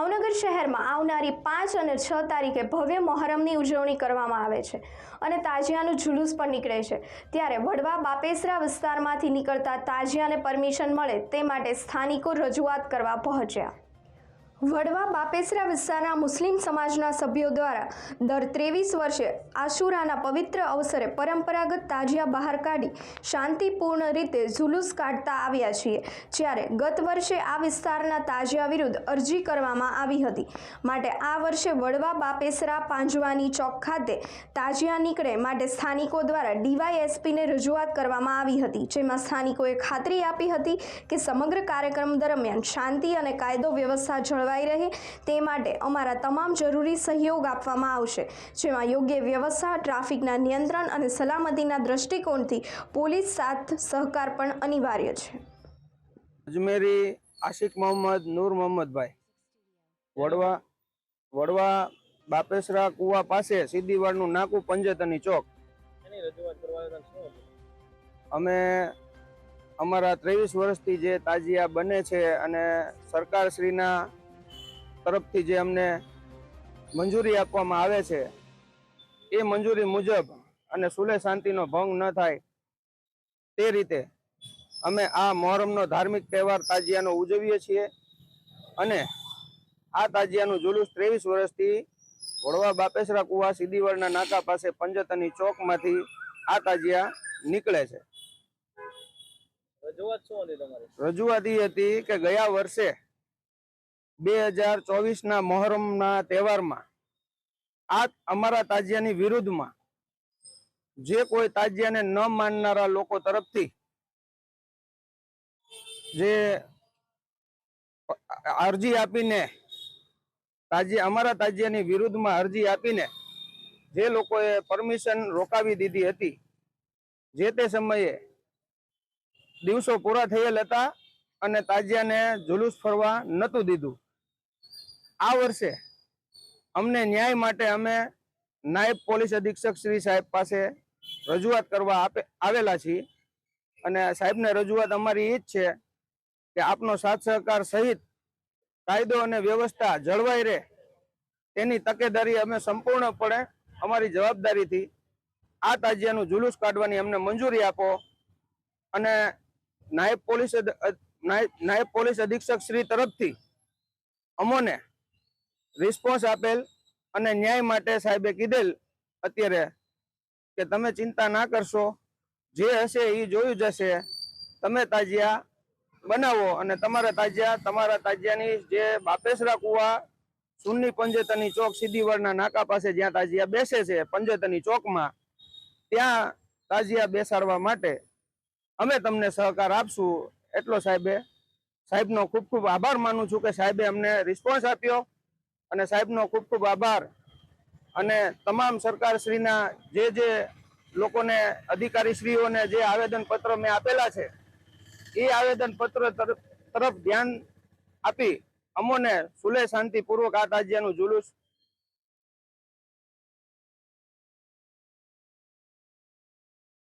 ભાવનગર શહેરમાં આવનારી પાંચ અને છ તારીખે ભવ્ય મોહરમની ઉજવણી કરવામાં આવે છે અને તાજિયાનું જુલુસ પણ નીકળે છે. ત્યારે વડવા બાપેસરા વિસ્તારમાંથી નીકળતા તાજિયાને પરમિશન મળે તે માટે સ્થાનિકો રજૂઆત કરવા પહોંચ્યા. વડવા બાપેસરા વિસ્તારના મુસ્લિમ સમાજના સભ્યો દ્વારા દર ત્રેવીસ વર્ષે આશુરાના પવિત્ર અવસરે પરંપરાગત તાજિયા બહાર કાઢી શાંતિપૂર્ણ રીતે ઝુલુસ કાઢતા આવ્યા છીએ, જ્યારે ગત વર્ષે આ વિસ્તારના તાજિયા વિરુદ્ધ અરજી કરવામાં આવી હતી. માટે આ વર્ષે વડવા બાપેસરા પાંજવાની ચોક ખાતે તાજિયા નીકળે માટે સ્થાનિકો દ્વારા ડીવાયએસપીને રજૂઆત કરવામાં આવી હતી, જેમાં સ્થાનિકોએ ખાતરી આપી હતી કે સમગ્ર કાર્યક્રમ દરમિયાન શાંતિ અને કાયદો વ્યવસ્થા જળવાઈ રહે તે માટે અમારા તમામ જરૂરી સહયોગ આપવામાં આવશે. જેમાં યોગ્ય વ્યવસ્થા, ટ્રાફિકના નિયંત્રણ અને સલામતીના દૃષ્ટિકોણથી પોલીસ સાથ સહકાર પણ અનિવાર્ય છે. અજમેરી આશિક મોહમ્મદ, નૂર મોહમ્મદભાઈ. વડવા વડવા બાપેસરા કુવા પાસે સિદ્ધિવાડનું નાકું પંજેતની ચોક. અમે અમારા ત્રેવીસ વર્ષથી જે તાજિયા બને છે અને સરકારશ્રીના તરફથી જે અમને મંજૂરી આપવામાં આવે છે એ મંજૂરી મુજબ અને સુલે શાંતિનો ભંગ ન થાય તે રીતે અમે આ મોહરમનો ધાર્મિક તહેવાર તાજિયાનો ઉજવીએ છીએ અને આ તાજિયાનું જુલુસ ત્રેવીસ વર્ષથી વડવા બાપેસરા કુવા સીદીવડના નાકા પાસે પંજતની ચોકમાંથી આ તાજિયા નીકળે છે. રજૂઆત શું હતી તમારી? રજૂઆત એ હતી કે ગયા વર્ષે બે હજાર ચોવીસ ના મોહરમના તહેવારમાં આ અમારા તાજિયાની વિરુદ્ધમાં જે કોઈ તાજિયાને ન માનનારા લોકો તરફથી જે અરજી આપીને તાજિયા અમારા તાજિયાની વિરુદ્ધમાં અરજી આપીને જે લોકોએ પરમિશન રોકાવી દીધી હતી, જે તે સમયે દિવસો પૂરા થયેલ હતા અને તાજિયાને જુલુસ ફરવા નહોતું દીધું. આ વર્ષે અમને ન્યાય માટે અમે નાયબ પોલીસ અધિક્ષક શ્રી સાહેબ પાસે રજૂઆત કરવા આપે, આવેલા છીએ. અને સાહેબને રજૂઆત અમારી એ જ છે કે આપનો સાથ સહકાર સહિત કાયદો અને વ્યવસ્થા જળવાઈ રહે. તેની તકેદારી અમે સંપૂર્ણપણે અમારી જવાબદારીથી આ તાજિયાનું જુલુસ કાઢવાની અમને મંજૂરી આપો. અને નાયબ પોલીસ નાયબ પોલીસ અધિક્ષક શ્રી તરફથી અમોને રિસ્પોન્સ આપેલ અને ન્યાય માટે સાહેબે કીધેલ અત્યારે કે તમે ચિંતા ના કરશો. જે હશે એ જોયું જશે. તમે તાજિયા બનાવો અને તમારા તાજિયા, તમારા તાજિયાની જે બાપેસરા કુવા, સુન્ની પંજેતની ચોક સિદ્ધિવડના નાકા પાસે જ્યાં તાજિયા બેસે છે પંજેતની ચોકમાં, ત્યાં તાજિયા બેસાડવા માટે અમે તમને સહકાર આપશું. એટલો સાહેબે, સાહેબનો ખૂબ ખૂબ આભાર માનું છું કે સાહેબે અમને રિસ્પોન્સ આપ્યો. અને સાહેબનો ખૂબ ખૂબ આભાર. અને તમામ સરકારશ્રીના જે જે લોકોને અધિકારીશ્રીઓને જે આવેદનપત્ર મેં આપેલા છે, એ આવેદનપત્ર તરફ ધ્યાન આપી અમોને સુલે શાંતિપૂર્વક આ તાજિયાનું જુલુસ